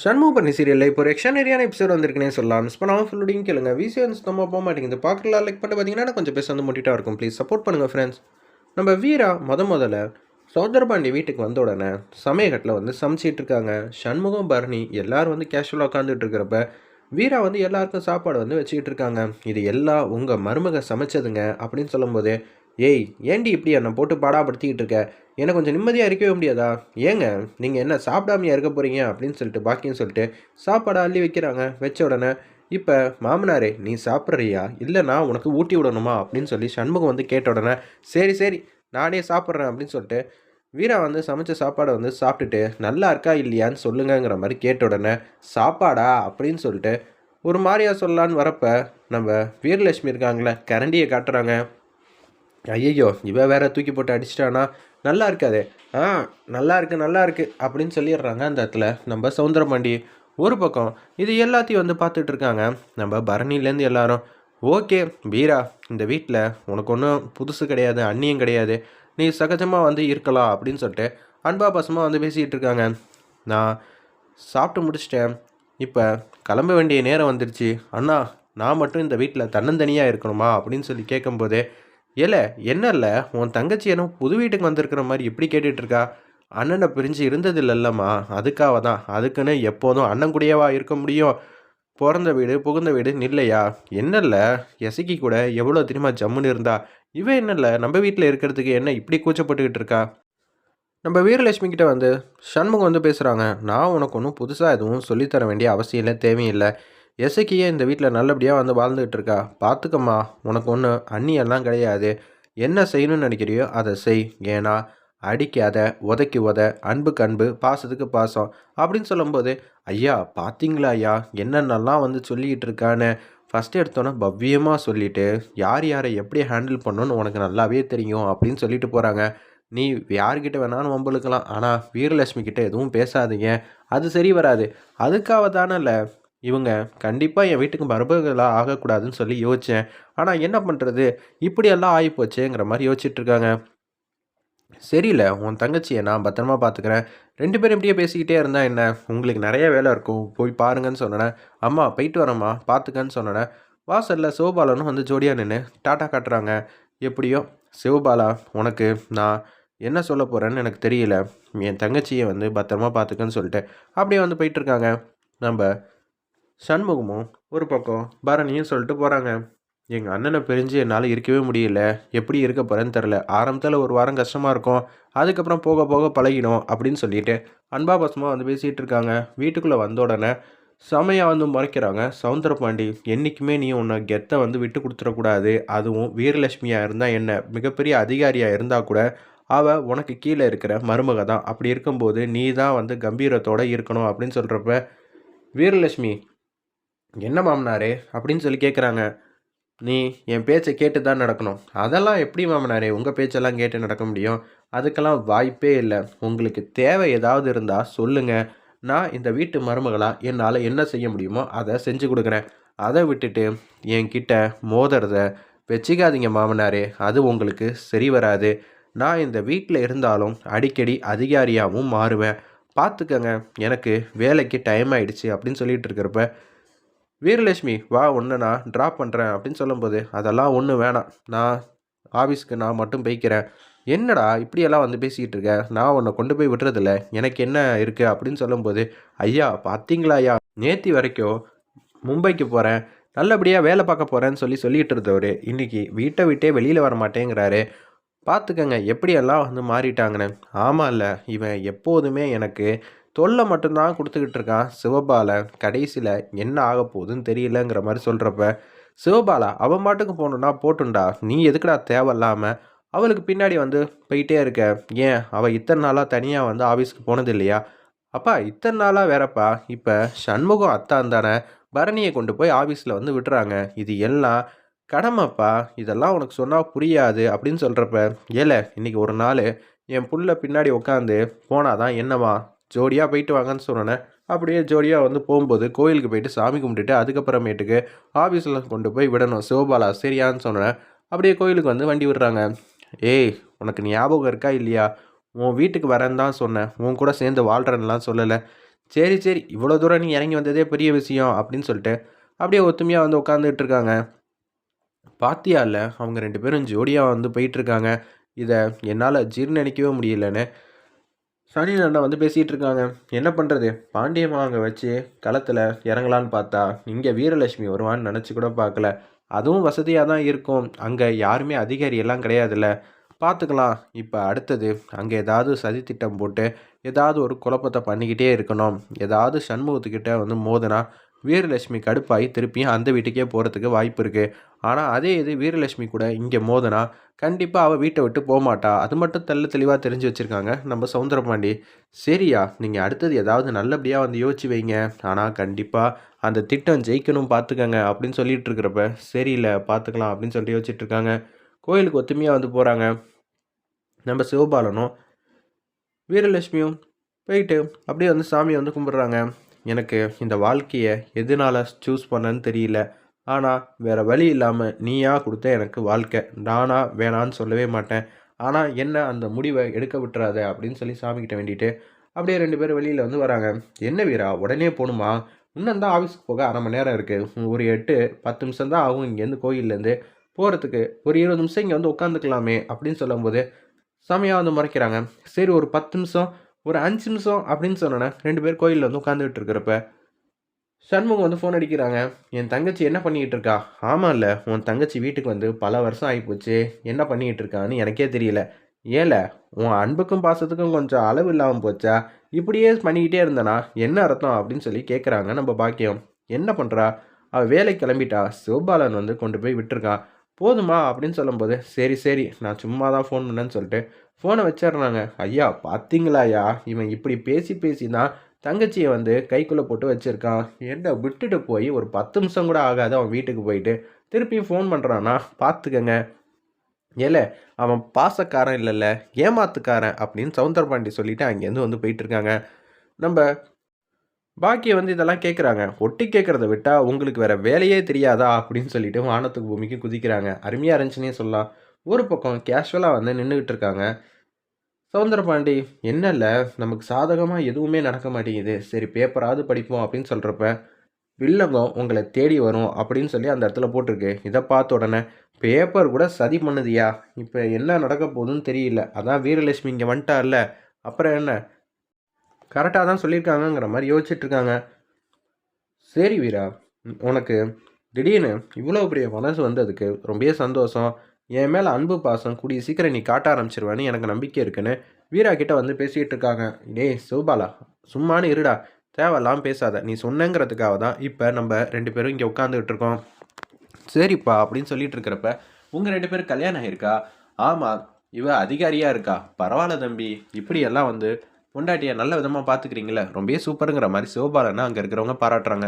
சண்முகபரணி சீரியலில் இப்போ ஒரு எக்ஸ்ட்ரானரியான எபிசோட் வந்திருக்குனே சொல்லலாம். மிஸ் பண்ணாமல் ஃபுல்லுடையும் கேளுங்க. விசிஎன்ஸ் நம்ம போக மாட்டேங்குது. பார்க்கலாம் லைக் பண்ணி பார்த்தீங்கன்னா கொஞ்சம் பேச வந்து மோட்டிட்டாக இருக்கும். ப்ளீஸ் சப்போர்ட் பண்ணுங்கள் ஃப்ரெண்ட்ஸ் நம்ம வீரா முத முதல்ல சௌந்தரபாண்டி வீட்டுக்கு வந்த உடனே சமயக்கட்டில் வந்து சமைச்சிட்டு இருக்காங்க. சண்முகம் பரணி எல்லோரும் வந்து கேஷுவலாக உட்காந்துட்டு இருக்கிறப்ப வீரா வந்து எல்லாருக்கும் சாப்பாடு வந்து வச்சுக்கிட்டு இருக்காங்க. இது எல்லாம் உங்கள் மருமக சமைச்சதுங்க அப்படின்னு சொல்லும்போது ஏய் ஏண்டி இப்படி என்னை போட்டு பாடாப்படுத்திக்கிட்டு இருக்க? எனக்கு கொஞ்சம் நிம்மதியாக இருக்கவே முடியாதா? ஏங்க நீங்கள் என்ன சாப்பிடாமையா இருக்க போகிறீங்க அப்படின்னு சொல்லிட்டு பாக்கியம் சொல்லிட்டு சாப்பாடை அள்ளி வைக்கிறாங்க வச்ச உடனே இப்போ மாமனாரே நீ சாப்பிட்றியா? இல்லைனா உனக்கு ஊட்டி விடணுமா? அப்படின்னு சொல்லி சண்முகம் வந்து கேட்ட உடனே சரி சரி நானே சாப்பிட்றேன் அப்படின்னு சொல்லிட்டு வீரா வந்து சமைச்ச சாப்பாடை வந்து சாப்பிட்டுட்டு நல்லா இருக்கா இல்லையான்னு சொல்லுங்கங்கிற மாதிரி கேட்ட உடனே சாப்பாடா? அப்படின்னு சொல்லிட்டு ஒரு மாதிரியா சொல்லலான்னு வரப்போ நம்ம வீரலட்சுமி இருக்காங்களே கரண்டியை காட்டுறாங்க. ஐயையோ இவன் வேற தூக்கி போட்டு அடிச்சிட்டானா? நல்லா இருக்காது ஆ நல்லா இருக்கு நல்லா இருக்கு அப்படின்னு சொல்லிடுறாங்க அந்த இடத்துல. நம்ம சவுந்தரபாண்டி ஒரு பக்கம் இது எல்லாத்தையும் வந்து பார்த்துட்டு இருக்காங்க. நம்ம பரணிலேருந்து எல்லாரும் ஓகே வீரா இந்த வீட்டில் உனக்கு ஒன்றும் புதுசு கிடையாது அந்நியம் கிடையாது. நீ சகஜமாக வந்து இருக்கலாம் அப்படின்னு சொல்லிட்டு அன்பா பசமாக வந்து பேசிகிட்டு இருக்காங்க. நான் சாப்பிட்டு முடிச்சிட்டேன். இப்போ கிளம்ப வேண்டிய நேரம் வந்துருச்சு. அண்ணா நான் மட்டும் இந்த வீட்டில் தன்னந்தனியாக இருக்கணுமா? அப்படின்னு சொல்லி கேட்கும்போதே ஏல என்ன இல்லை? உன் தங்கச்சி என்ன புது வீட்டுக்கு வந்திருக்கிற மாதிரி எப்படி கேட்டுட்டு இருக்கா அண்ணனை பிரிஞ்சு இருந்தது இல்லைல்லம்மா அதுக்காக தான் அதுக்குன்னு எப்போதும் அண்ணன் கூடயேவா இருக்க முடியும்? பிறந்த வீடு புகுந்த வீடு நில்லையா? என்னல்ல எசக்கி கூட எவ்வளோ தெரியுமா ஜம்முன்னு இருந்தா? இவன் என்னல்ல நம்ம வீட்டில் இருக்கிறதுக்கு என்ன இப்படி கூச்சப்பட்டுக்கிட்டு இருக்கா? நம்ம வீரலட்சுமி கிட்ட வந்து சண்முகம் வந்து பேசுகிறாங்க நான் உனக்கு ஒன்றும் புதுசாக எதுவும் சொல்லித்தர வேண்டிய அவசியம் இல்லை தேவையில்லை. எசக்கியே இந்த வீட்டில் நல்லபடியாக வந்து வாழ்ந்துகிட்டு இருக்கா? பார்த்துக்கம்மா உனக்கு ஒன்று அண்ணியெல்லாம் கிடையாது. என்ன செய்யணும்னு நினைக்கிறியோ அதை செய். ஏன்னா அடிக்காத உதைக்கு உத அன்புக்கு அன்பு பாசத்துக்கு பாசம் அப்படின்னு சொல்லும்போது ஐயா பார்த்தீங்களா ஐயா? என்னென்னலாம் வந்து சொல்லிக்கிட்டு இருக்கான்னு ஃபஸ்ட்டு எடுத்தோன்னே பவ்யமாக சொல்லிவிட்டு யார் யாரை எப்படி ஹேண்டில் பண்ணணும்னு உனக்கு நல்லாவே தெரியும் அப்படின்னு சொல்லிட்டு போகிறாங்க நீ யார்கிட்ட வேணாலும் வம்பளுக்கலாம் ஆனால் வீரலட்சுமி கிட்டே எதுவும் பேசாதீங்க. அது சரி வராது. அதுக்காக தானே இவங்க கண்டிப்பாக என் வீட்டுக்கு மருமகளாக ஆகக்கூடாதுன்னு சொல்லி யோசித்தேன் ஆனால் என்ன பண்ணுறது இப்படியெல்லாம் ஆகிப்போச்சேங்கிற மாதிரி யோசிச்சுட்ருக்காங்க சரியில்லை உன் தங்கச்சியை நான் பத்திரமா பார்த்துக்கிறேன் ரெண்டு பேரும் இப்படியே பேசிக்கிட்டே இருந்தால் என்ன? உங்களுக்கு நிறைய வேலை இருக்கும். போய் பாருங்கன்னு சொன்னேன். அம்மா போயிட்டு வரம்மா. பார்த்துக்கன்னு சொன்னேன். வாசலில் சிவபாலனும் வந்து ஜோடியாக நின்று டாட்டா காட்டுறாங்க. எப்படியோ? சிவபாலா உனக்கு நான் என்ன சொல்ல போகிறேன்னு எனக்கு தெரியல. என் தங்கச்சியை வந்து பத்திரமா பார்த்துக்கன்னு சொல்லிட்டு அப்படியே வந்து போயிட்டுருக்காங்க நம்ம சண்முகமும் ஒரு பக்கம் பரணியும் சொல்லிட்டு போகிறாங்க எங்கள் அண்ணனை பிரிஞ்சு என்னால் இருக்கவே முடியல. எப்படி இருக்க போகிறேன்னு தெரில ஆரம்பத்தில் ஒரு வாரம் கஷ்டமாக இருக்கும். அதுக்கப்புறம் போக போக பழகிடும் அப்படின்னு சொல்லிட்டு அன்பா பசமாக வந்து பேசிகிட்டு இருக்காங்க. வீட்டுக்குள்ளே வந்த உடனே செமையாக வந்து மறைக்கிறாங்க. சவுந்தரபாண்டி என்றைக்குமே நீ உன்னை கெத்தை வந்து விட்டு கொடுத்துடக்கூடாது அதுவும் வீரலட்சுமியாக இருந்தால் என்ன? மிகப்பெரிய அதிகாரியாக இருந்தால் கூட அவள் உனக்கு கீழே இருக்கிற மருமக தான் அப்படி இருக்கும்போது நீ தான் வந்து கம்பீரத்தோடு இருக்கணும் அப்படின்னு சொல்கிறப்ப வீரலட்சுமி என்ன மாமனாரே? அப்படின்னு சொல்லி கேட்குறாங்க நீ என் பேச்சை கேட்டு தான் நடக்கணும். அதெல்லாம் எப்படி மாமனாரே? உங்கள் பேச்செல்லாம் கேட்டு நடக்க முடியும். அதுக்கெல்லாம் வாய்ப்பே இல்லை. உங்களுக்கு தேவை ஏதாவது இருந்தால் சொல்லுங்கள் நான் இந்த வீட்டு மருமகளாக என்னால் என்ன செய்ய முடியுமோ அதை செஞ்சு கொடுக்குறேன். அதை விட்டுட்டு என்கிட்ட மோதுறத வச்சுக்காதீங்க மாமனாரே. அது உங்களுக்கு சரி வராது. நான் இந்த வீட்டில் இருந்தாலும் அடிக்கடி அதிகாரியாகவும் மாறுவேன். பார்த்துக்கங்க எனக்கு வேலைக்கு டைம் ஆயிடுச்சு அப்படின்னு சொல்லிட்டு இருக்கிறப்ப வீரலட்சுமி வா ஒன்று நான் ட்ராப் பண்ணுறேன் அப்படின்னு சொல்லும்போது அதெல்லாம் ஒன்று வேணாம். நான் ஆஃபீஸ்க்கு நான் மட்டும் போய்க்கிறேன். என்னடா இப்படியெல்லாம் வந்து பேசிக்கிட்டு இருக்க? நான் உன்னை கொண்டு போய் விட்டுறதில்ல எனக்கு என்ன இருக்குது அப்படின்னு சொல்லும்போது ஐயா பார்த்தீங்களா ஐயா? நேத்தி வரைக்கும் மும்பைக்கு போகிறேன் நல்லபடியாக வேலை பார்க்க போகிறேன்னு சொல்லி சொல்லிகிட்டு இருந்தவர். இன்றைக்கி வீட்டை விட்டே வெளியில் வர மாட்டேங்கிறாரு. பார்த்துக்கங்க எப்படியெல்லாம் வந்து மாறிட்டாங்கன்னு. ஆமாம் இல்லை இவன் எப்போதுமே எனக்கு தொல்லை மட்டும்தான் கொடுத்துக்கிட்டு இருக்கான். சிவபாலன் கடைசியில் என்ன ஆக போகுதுன்னு தெரியலங்கிற மாதிரி சொல்கிறப்ப சிவபாலா அவன் மாட்டுக்கு போகணுன்னா போட்டுண்டா. நீ எதுக்குடா தேவையில்லாமல் அவளுக்கு பின்னாடி வந்து போயிட்டே இருக்க. ஏன்? அவள் இத்தனை நாளாக தனியாக வந்து ஆஃபீஸ்க்கு போனது இல்லையா அப்பா இத்தனை நாளாக வேறப்பா. இப்போ சண்முகம் அத்தான் தானே? பரணியை கொண்டு போய் ஆஃபீஸில் வந்து விட்டுறாங்க. இது எல்லாம் கடமைப்பா. இதெல்லாம் உனக்கு சொன்னால் புரியாது. அப்படின்னு சொல்கிறப்ப ஏல இன்றைக்கி ஒரு நாள் என் புள்ள பின்னாடி உட்காந்து போனாதான் என்னவா? ஜோடியாக போயிட்டு வாங்கன்னு சொன்னேன் அப்படியே ஜோடியாக வந்து போகும்போது கோயிலுக்கு போயிட்டு சாமி கும்பிட்டுட்டு அதுக்கப்புறமேட்டுக்கு ஆஃபீஸில் கொண்டு போய் விடணும். சிவபாலா சரியான்னு சொன்னேன் அப்படியே கோயிலுக்கு வந்து வண்டி விடுறாங்க. ஏய் உனக்கு ஞாபகம் இருக்கா இல்லையா? உன் வீட்டுக்கு வரேன்னு தான் சொன்னேன். உன் கூட சேர்ந்து வாழ்கிறேன்லாம் சொல்லலை. சரி சரி இவ்வளோ தூரம் நீ இறங்கி வந்ததே பெரிய விஷயம் அப்படின்னு சொல்லிட்டு அப்படியே ஒத்துமையாக வந்து உட்காந்துட்டு இருக்காங்க. பாத்தியா இல்லை அவங்க ரெண்டு பேரும் ஜோடியாக வந்து போயிட்டுருக்காங்க இதை என்னால் ஜீர்ணிக்கவே முடியலன்னு சனி அண்ணா வந்து பேசிகிட்டு இருக்காங்க என்ன பண்ணுறது பாண்டியம்மா அங்கே வச்சு களத்தில் இறங்கலான்னு பார்த்தா இங்கே வீரலட்சுமி வருவான்னு நினச்சி கூட பார்க்கல. அதுவும் வசதியாக தான் இருக்கும். அங்கே யாருமே அதிகாரி எல்லாம் கிடையாதுல்ல. பார்த்துக்கலாம். இப்போ அடுத்தது அங்கே ஏதாவது சதித்திட்டம் போட்டு ஏதாவது ஒரு குழப்பத்தை பண்ணிக்கிட்டே இருக்கணும். ஏதாவது சண்முகத்துக்கிட்ட வந்து மோதுனா வீரலட்சுமி கடுப்பாகி திருப்பியும் அந்த வீட்டுக்கே போகிறதுக்கு வாய்ப்பு இருக்குது ஆனால் அதே இது வீரலட்சுமி கூட இங்கே மோதனா கண்டிப்பாக அவள் வீட்டை விட்டு போகமாட்டா அது மட்டும் தெள்ள தெளிவாக தெரிஞ்சு வச்சுருக்காங்க. நம்ம சவுந்தரபாண்டி சரியா நீங்கள் அடுத்தது ஏதாவது நல்லபடியாக வந்து யோசிச்சு வைங்க. ஆனால் கண்டிப்பாக அந்த திட்டம் ஜெயிக்கணும் பார்த்துக்கங்க அப்படின்னு சொல்லிட்டு இருக்கிறப்ப சரியில்லை பார்த்துக்கலாம் அப்படின்னு சொல்லிட்டு யோசிச்சுட்டு இருக்காங்க. கோயிலுக்கு ஒத்துமையாக வந்து போகிறாங்க நம்ம சிவபாலனும் வீரலட்சுமியும் போயிட்டு அப்படியே வந்து சாமியை வந்து கும்பிட்றாங்க. எனக்கு இந்த வாழ்க்கையை எதனால் சூஸ் பண்ணேன்னு தெரியல. ஆனால் வேறு வழி இல்லாமல் நீயா கொடுத்த எனக்கு வாழ்க்கை. நானா வேணான்னு சொல்லவே மாட்டேன். ஆனால் என்ன அந்த முடிவை எடுக்க விட்டுறாத அப்படின்னு சொல்லி சாமிக்கிட்ட வேண்டிட்டு அப்படியே ரெண்டு பேரும் வெளியில் வந்து வராங்க. என்ன வீரா உடனே போகணுமா இன்னும் தான் ஆஃபீஸ்க்கு போக அரை மணி நேரம் இருக்குது ஒரு எட்டு பத்து நிமிஷம் தான் ஆகும் இங்கேருந்து கோயிலேருந்து போகிறதுக்கு ஒரு இருபது நிமிஷம் இங்கே வந்து உட்காந்துக்கலாமே அப்படின்னு சொல்லும்போது செமையாக வந்து மறைக்கிறாங்க. சரி ஒரு பத்து நிமிஷம் ஒரு அஞ்சு நிமிஷம் அப்படின்னு சொன்னோன்னே ரெண்டு பேர் கோயிலில் வந்து உட்காந்துக்கிட்டு இருக்கிறப்ப சண்முகம் வந்து ஃபோன் அடிக்கிறாங்க. என் தங்கச்சி என்ன பண்ணிக்கிட்டு இருக்கா? ஆமாம் இல்லை உன் தங்கச்சி வீட்டுக்கு வந்து பல வருஷம் ஆகிப்போச்சு என்ன பண்ணிக்கிட்டு இருக்கான்னு எனக்கே தெரியல. ஏல உன் அன்புக்கும் பாசத்துக்கும் கொஞ்சம் அளவு இல்லாமல் போச்சா? இப்படியே பண்ணிக்கிட்டே இருந்தனா என்ன அர்த்தம்? அப்படின்னு சொல்லி கேட்குறாங்க நம்ம பாக்கியம். என்ன பண்ணுறா அவள் வேலை கிளம்பிட்டா. சிவபாலன் வந்து கொண்டு போய் விட்டுருக்கான். போதுமா அப்படின்னு சொல்லும்போது சரி சரி நான் சும்மா தான் ஃபோன் பண்ணேன்னு சொல்லிட்டு ஃபோனை வச்சிடுறாங்க. ஐயா பார்த்தீங்களாயா இவன் இப்படி பேசி பேசி தான் தங்கச்சியை வந்து கைக்குள்ளே போட்டு வச்சுருக்கான். என்ன விட்டுட்டு போய் ஒரு பத்து நிமிஷம் கூட ஆகாது அவன் வீட்டுக்கு போயிட்டு. திருப்பியும் ஃபோன் பண்ணுறான்னா பார்த்துக்கங்க ஏல அவன் பாசக்காரன் இல்லைல்ல ஏமாத்துக்காரன் அப்படின்னு சவுந்தரபாண்டி சொல்லிட்டு அங்கேருந்து வந்து போயிட்டுருக்காங்க நம்ம பாக்கி வந்து இதெல்லாம் கேட்குறாங்க ஒட்டி கேட்குறத விட்டால் உங்களுக்கு வேற வேலையே தெரியாதா? அப்படின்னு சொல்லிட்டு வானத்துக்கு பூமிக்கு குதிக்கிறாங்க. அருமையாக இருந்துச்சுன்னே சொல்லலாம். ஒரு பக்கம் கேஷுவலாக வந்து நின்றுக்கிட்டு இருக்காங்க. சவுந்தரபாண்டி என்ன இல்லை நமக்கு சாதகமாக எதுவுமே நடக்க மாட்டேங்குது. சரி பேப்பராவது படிப்போம் அப்படின்னு சொல்கிறப்ப வில்லங்கம் உங்களை தேடி வரும் அப்படின்னு சொல்லி அந்த இடத்துல போட்டிருக்கு. இதை பார்த்த உடனே பேப்பர் கூட சதி பண்ணுதியா? இப்போ என்ன நடக்க போகுதுன்னு தெரியல. அதான் வீரலட்சுமி இங்கே வந்துட்டார்ல அப்புறம் என்ன? கரெக்டாக தான் சொல்லியிருக்காங்கங்கிற மாதிரி யோசிச்சுட்ருக்காங்க. சரி வீரா உனக்கு திடீர்னு இவ்வளோ பெரிய மனசு வந்ததுக்கு ரொம்பவே சந்தோஷம். என் மேலே அன்பு பாசம் கூடிய சீக்கிரம் நீ காட்ட ஆரம்பிச்சிருவேன்னு எனக்கு நம்பிக்கை இருக்குன்னு வீரா கிட்ட வந்து பேசிகிட்டு இருக்காங்க டேய் சிவபாலா சும்மானு இருடா. தேவையெல்லாம் பேசாத. நீ சொன்னங்கிறதுக்காக தான் இப்போ நம்ம ரெண்டு பேரும் இங்கே உட்காந்துக்கிட்டு இருக்கோம் சரிப்பா அப்படின்னு சொல்லிட்டு இருக்கிறப்ப உங்கள் ரெண்டு பேரும் கல்யாணம் ஆயிருக்கா? ஆமாம் இவ அதிகாரியாக இருக்கா? பரவாயில்ல தம்பி இப்படியெல்லாம் வந்து பொண்டாட்டியை நல்ல விதமாக பார்த்துக்கிறீங்களே ரொம்பவே சூப்பருங்கிற மாதிரி சிவபாலனை அங்கே இருக்கிறவங்க பாராட்டுறாங்க.